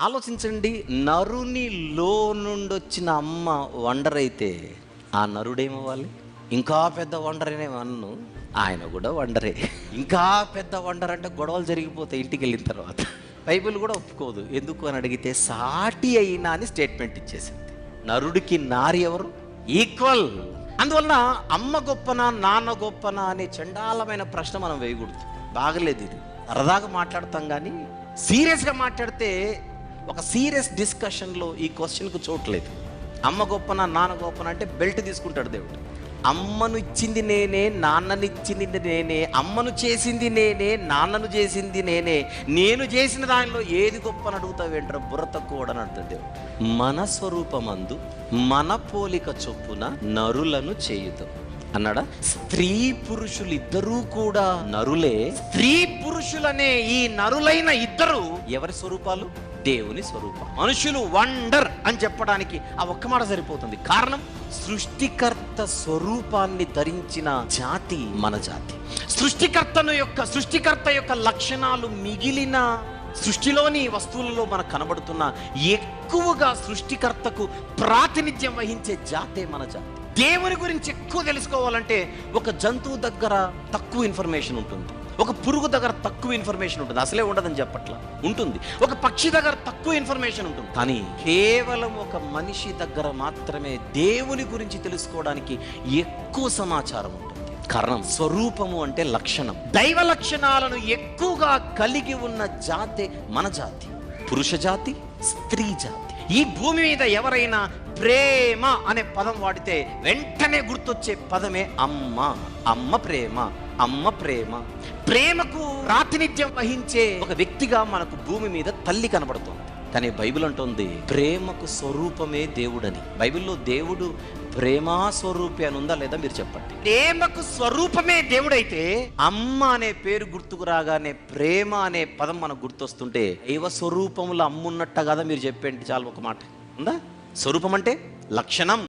ఆలోచించండి నరునిలో నుండి వచ్చిన అమ్మ వండర్ అయితే ఆ నరుడేమవ్వాలి? ఇంకా పెద్ద వండర్ అన్ను ఆయన కూడా వండరే. ఇంకా పెద్ద వండర్ అంటే గొడవలు జరిగిపోతాయి ఇంటికి వెళ్ళిన తర్వాత. బైబిల్ కూడా ఒప్పుకోదు. ఎందుకు అని అడిగితే సాటి అయినా అని స్టేట్మెంట్ ఇచ్చేసింది. నరుడికి నారి ఎవరు? ఈక్వల్ అందువలన అమ్మ గొప్పనా నాన్న గొప్పనా అనే చండాలమైన ప్రశ్న మనం వేయకూడదు. బాగలేదు ఇది. సరదాగా మాట్లాడతాం కానీ సీరియస్గా మాట్లాడితే ఒక సీరియస్ డిస్కషన్లో ఈ క్వశ్చన్కు చోట్లేదు అమ్మ గొప్పనా నాన్న గొప్పనా అంటే బెల్ట్ తీసుకుంటాడు దేవుడు. అమ్మను ఇచ్చింది నేనే నాన్నను ఇచ్చింది నేనే అమ్మను చేసింది నేనే నాన్నను చేసింది నేనే నేను చేసిన దానిలో ఏది గొప్ప అని అడుగుతావేంట్రా బుర్ర తక్కువ అని దేవుడు. మన స్వరూపమందు మన పోలిక చొప్పున నరులను చేయుతాం. అన్నాడా? స్త్రీ పురుషులు ఇద్దరూ కూడా నరులే. స్త్రీ పురుషులనే ఈ నరులైన ఇద్దరు ఎవరి స్వరూపాలు? దేవుని స్వరూపం. మనుషులు వండర్ అని చెప్పడానికి ఆ ఒక్క మాట సరిపోతుంది. కారణం సృష్టికర్త స్వరూపాన్ని ధరించిన జాతి మన జాతి. సృష్టికర్తను యొక్క సృష్టికర్త యొక్క లక్షణాలు మిగిలిన సృష్టిలోని వస్తువులలో మనకు కనబడుతున్న ఎక్కువగా సృష్టికర్తకు ప్రాతినిధ్యం వహించే జాతే మన జాతి. దేవుని గురించి ఎక్కువ తెలుసుకోవాలంటే ఒక జంతువు దగ్గర తక్కువ ఇన్ఫర్మేషన్ ఉంటుంది. ఒక పురుగు దగ్గర తక్కువ ఇన్ఫర్మేషన్ ఉంటుంది. అసలే ఉండదని చెప్పట్లా. ఉంటుంది. ఒక పక్షి దగ్గర తక్కువ ఇన్ఫర్మేషన్ ఉంటుంది. కానీ కేవలం ఒక మనిషి దగ్గర మాత్రమే దేవుని గురించి తెలుసుకోవడానికి ఎక్కువ సమాచారం ఉంటుంది. కారణం స్వరూపము అంటే లక్షణం. దైవ లక్షణాలను ఎక్కువగా కలిగి ఉన్న జాతే మన జాతి. పురుష జాతి స్త్రీ జాతి. ఈ భూమి మీద ఎవరైనా ప్రేమ అనే పదం వాడితే వెంటనే గుర్తొచ్చే పదమే అమ్మ. అమ్మ ప్రేమ అమ్మ ప్రేమ. ప్రేమకు ప్రాతినిధ్యం వహించే ఒక వ్యక్తిగా మనకు భూమి మీద తల్లి కనబడుతోంది. కానీ బైబిల్ అంటోంది ప్రేమకు స్వరూపమే దేవుడని. బైబిల్లో దేవుడు ప్రేమా స్వరూపి అని ఉందా లేదా మీరు చెప్పండి. ప్రేమకు స్వరూపమే దేవుడైతే అమ్మ అనే పేరు గుర్తుకు రాగానే ప్రేమ అనే పదం మనకు గుర్తొస్తుంటే దైవ స్వరూపములు అమ్మున్నట్ట కదా మీరు చెప్పండి చాలు ఒక మాట. ఉందా? స్వరూపం అంటే లక్షణం.